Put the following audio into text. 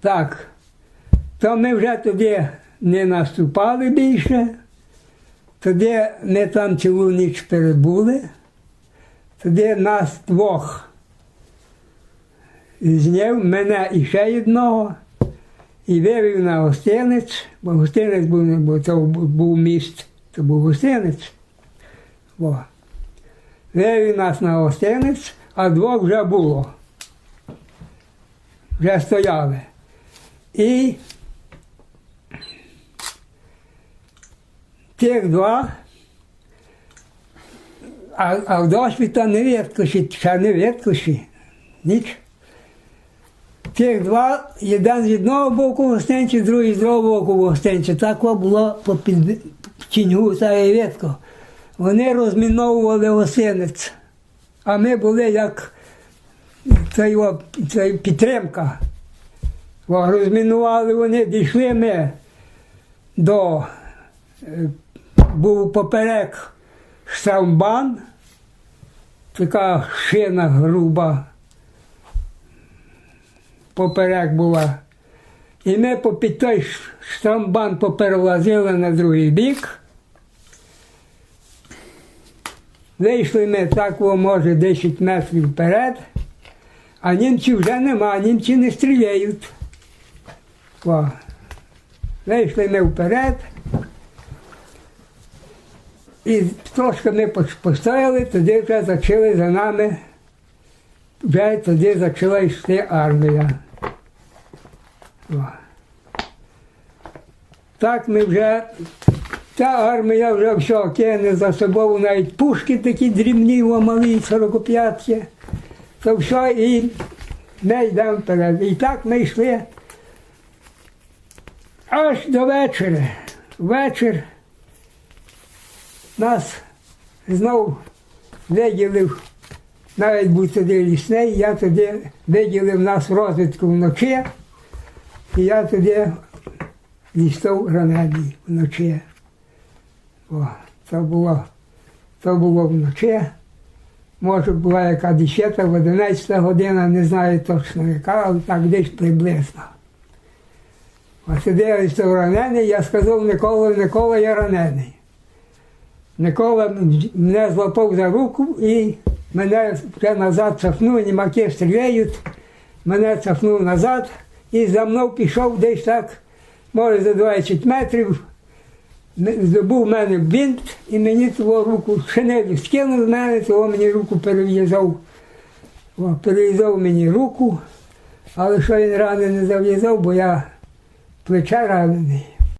Так. То ми вже тоді не наступали більше. Тоді ми там цілу ніч перебули. Тоді нас двох зняв, мене і ще одного, і вивів на гостинець, бо гостинець був, не був, це був міст, це був гостинець. О. Вивів нас на гостинець, а двох вже було. Вже стояли. І тих два, а, а в досвіта не відкоші, ще не відкоші, ніч. Тих два, один з одного боку гостинці, другий з другого боку гостинці. Так було по під тіньгу та і ветко. Вони розміновували гостинець, а ми були як це його, підтримка. Розмінували вони, дійшли ми до е, був поперек штамбан, така шина груба. Поперек була. І ми попід той штамбан поперелазили на другий бік. Вийшли ми так, може, 10 метрів вперед, а німців вже нема, німці не стріляють. О. Вийшли ми вперед. І трошки ми постояли, тоді вже почали за нами, вже тоді почала йти армія. О. Так ми вже, та армія вже все кине за собою, навіть пушки такі дрібні, малі, 45-ті. То все, і ми йдемо вперед. І так ми йшли аж до вечора. Вечір нас знов виділив, навіть був тоді лісний, я тоді виділив нас розвідку вночі, і я тоді дістав ранений вночі. О, це було, це було вночі. Може, була яка 10 11 година, не знаю точно яка, але так десь приблизно. А тоді я ранений, я сказав Микола, Микола, я ранений. Микола мене злапав за руку і мене вже назад цапнув, німаки стріляють, мене цапнув назад і за мною пішов десь так, може за 20 метрів. Здобув в мене бінт і мені того руку шинелю скинув з мене, того мені руку перев'язав. Перев'язав мені руку, але що він рани не зав'язав, бо я плече ранений.